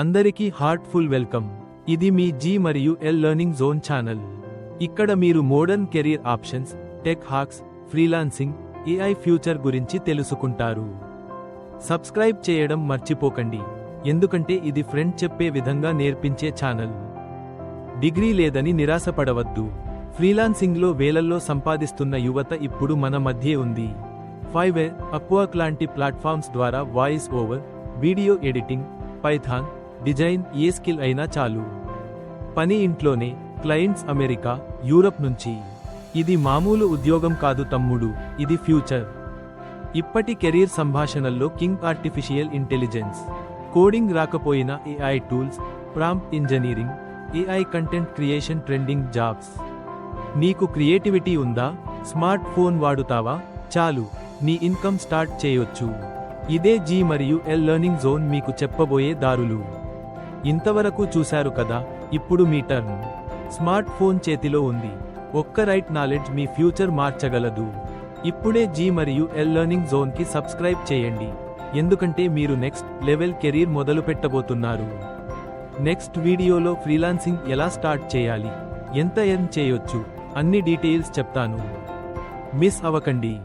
అందరికీ heartful welcome. ఇది మీ జీ మరియు ఎల్ లెర్నింగ్ జోన్ ఛానల్. ఇక్కడ మీరు modern career options tech hacks freelancing AI future గురించి తెలుసుకుంటారు. సబ్స్క్రైబ్ చేయడం మర్చిపోకండి. ఎందుకంటే ఇది ఫ్రెండ్ చెప్పే విధంగా నేర్పించే ఛానల్. డిగ్రీ లేదని నిరాశపడవద్దు. ఫ్రీలాన్సింగ్లో వేలల్లో సంపాదిస్తున్న యువత ఇప్పుడు మన మధ్యే ఉంది. ఫైవ్ అక్వాక్ లాంటి ప్లాట్ఫామ్స్ ద్వారా voice over video editing Python design ఏ స్కిల్ అయినా చాలు. పని ఇంట్లోనే క్లయింట్స్ అమెరికా యూరప్ నుంచి. ఇది మామూలు ఉద్యోగం కాదు తమ్ముడు ఇది ఫ్యూచర్. ఇప్పటి కెరీర్ సంభాషణల్లో king artificial intelligence coding రాకపోయిన AI tools prompt engineering AI content creation trending jobs. నీకు క్రియేటివిటీ ఉందా? స్మార్ట్ ఫోన్ వాడుతావా? చాలు నీ ఇన్కమ్ స్టార్ట్ చేయొచ్చు. ఇదే జీ మరియు ఎల్ లెర్నింగ్ జోన్ మీకు చెప్పబోయే దారులు. ఇంతవరకు చూశారు కదా ఇప్పుడు మీ టర్న్ స్మార్ట్ ఫోన్ చేతిలో ఉంది. ఒక్క రైట్ నాలెడ్జ్ మీ ఫ్యూచర్ మార్చగలదు. ఇప్పుడే జీ మరియు ఎల్ లెర్నింగ్ జోన్కి సబ్స్క్రైబ్ చేయండి. ఎందుకంటే మీరు నెక్స్ట్ లెవెల్ కెరీర్ మొదలు పెట్టబోతున్నారు. నెక్స్ట్ వీడియోలో ఫ్రీలాన్సింగ్ ఎలా స్టార్ట్ చేయాలి? ఎంత ఎర్న్ చేయొచ్చు? అన్ని డీటెయిల్స్ చెప్తాను. మిస్ అవ్వకండి